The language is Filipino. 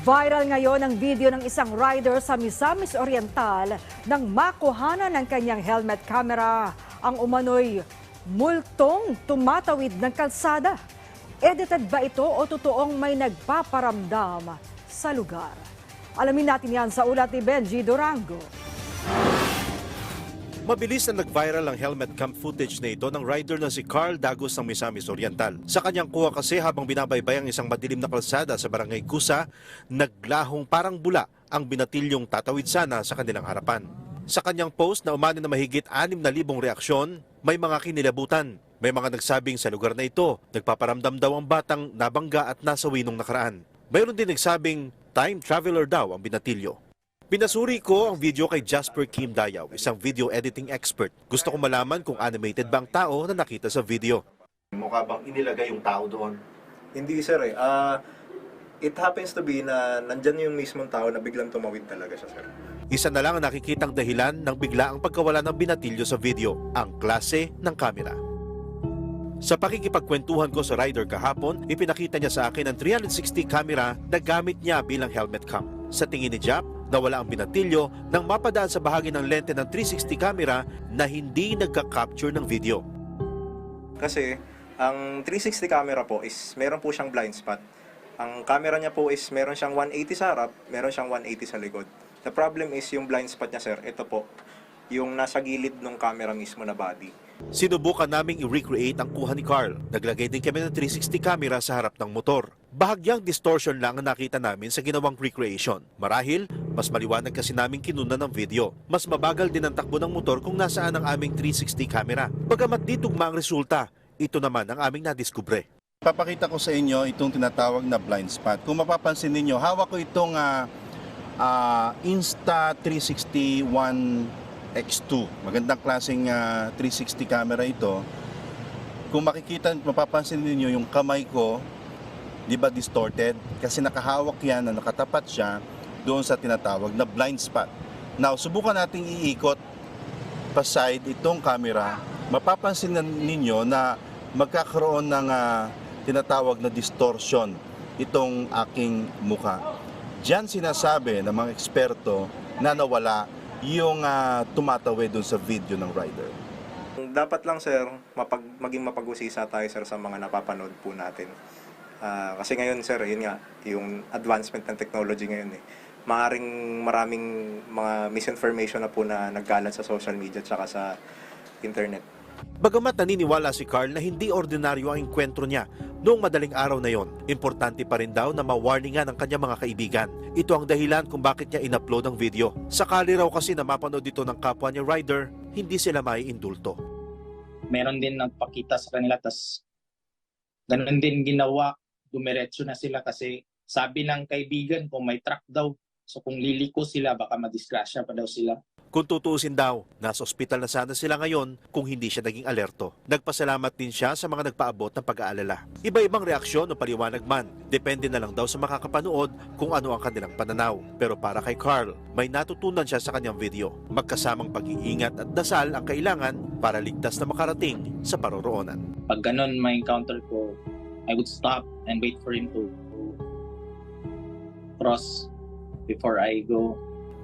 Viral ngayon ang video ng isang rider sa Misamis Oriental nang makuhanan ng kanyang helmet camera ang umano'y multong tumatawid ng kalsada. Edited ba ito o totoong may nagpaparamdam sa lugar? Alamin natin yan sa ulat ni Benji Durango. Mabilis na nag-viral ang helmet cam footage na ito ng rider na si Carl Dagos ng Misamis Oriental. Sa kanyang kuha kasi habang binabaybay ang isang madilim na kalsada sa barangay Kusa, naglahong parang bula ang binatilyong tatawid sana sa kanilang harapan. Sa kanyang post na umani na mahigit 6,000 reaksyon, may mga kinilabutan. May mga nagsabing sa lugar na ito, nagpaparamdam daw ang batang nabangga at nasawi nung nakaraan. Mayroon din nagsabing time traveler daw ang binatilyo. Pinasuri ko ang video kay Jasper Kim Dayaw, isang video editing expert. Gusto ko malaman kung animated ba ang tao na nakita sa video. Mukha bang inilagay yung tao doon? Hindi sir eh. Ah, it happens to be na nandyan yung mismong tao na biglang tumawid talaga siya sir. Isa na lang ang nakikitang dahilan ng bigla ang pagkawala ng binatilyo sa video, ang klase ng kamera. Sa pakikipagkwentuhan ko sa rider kahapon, ipinakita niya sa akin ang 360 camera na gamit niya bilang helmet cam. Sa tingin ni Jap, nawala ang binatilyo nang mapadaan sa bahagi ng lente ng 360 camera na hindi nagka-capture ng video. Kasi ang 360 camera po is meron po siyang blind spot. Ang camera niya po is meron siyang 180 sa harap, meron siyang 180 sa likod. The problem is yung blind spot niya sir, ito po, yung nasa gilid ng camera mismo na body. Sinubukan naming i-recreate ang kuha ni Carl. Naglagay din kami ng 360 camera sa harap ng motor. Bahagyang distortion lang ang nakita namin sa ginawang recreation. Marahil, mas maliwanag kasi namin kinuna ng video. Mas mabagal din ang takbo ng motor kung nasaan ang aming 360 camera. Bagamat di tugma ang resulta, ito naman ang aming nadiskubre. Papakita ko sa inyo itong tinatawag na blind spot. Kung mapapansin ninyo, hawak ko itong ah, Insta360 One X2. Magandang klaseng ah, 360 camera ito. Kung makikita, mapapansin ninyo yung kamay ko, di ba distorted? Kasi nakahawak yan na nakatapat siya doon sa tinatawag na blind spot. Now, subukan nating iikot pa side itong camera. Mapapansin na ninyo na magkakaroon ng ah, tinatawag na distortion itong aking muka. Diyan sinasabi ng mga eksperto na nawala yung ah, tumatawid dun sa video ng rider. Dapat lang sir, mapag, maging mapag-usisa tayo sir sa mga napapanood po natin. Ah, kasi ngayon sir, yun nga, yung advancement ng technology ngayon eh. Maaring maraming mga misinformation na po na nagkalat sa social media at sa internet. Bagamat naniniwala si Carl na hindi ordinaryo ang enkwentro niya noong madaling araw na yon, importante pa rin daw na ma-warningan ang kanyang mga kaibigan. Ito ang dahilan kung bakit niya in-upload ang video. Sakali raw kasi na mapanood ito ng kapwa niya rider, hindi sila maiindulto. meron din nagpakita sa kanila tas ganun din ginawa dumiretso na sila kasi sabi ng kaibigan kung may truck daw so kung liliko sila baka madisgrasya pa daw sila Kung tutuusin daw, nasa ospital na sana sila ngayon kung hindi siya naging alerto. Nagpasalamat din siya sa mga nagpaabot ng pag-aalala. Iba-ibang reaksyon o paliwanag man. Depende na lang daw sa makakapanood kung ano ang kanilang pananaw. Pero para kay Carl, may natutunan siya sa kanyang video. Magkasamang pag-iingat at dasal ang kailangan para ligtas na makarating sa paroroonan. pag ganun may encounter ko I would stop and wait for him to, cross before I go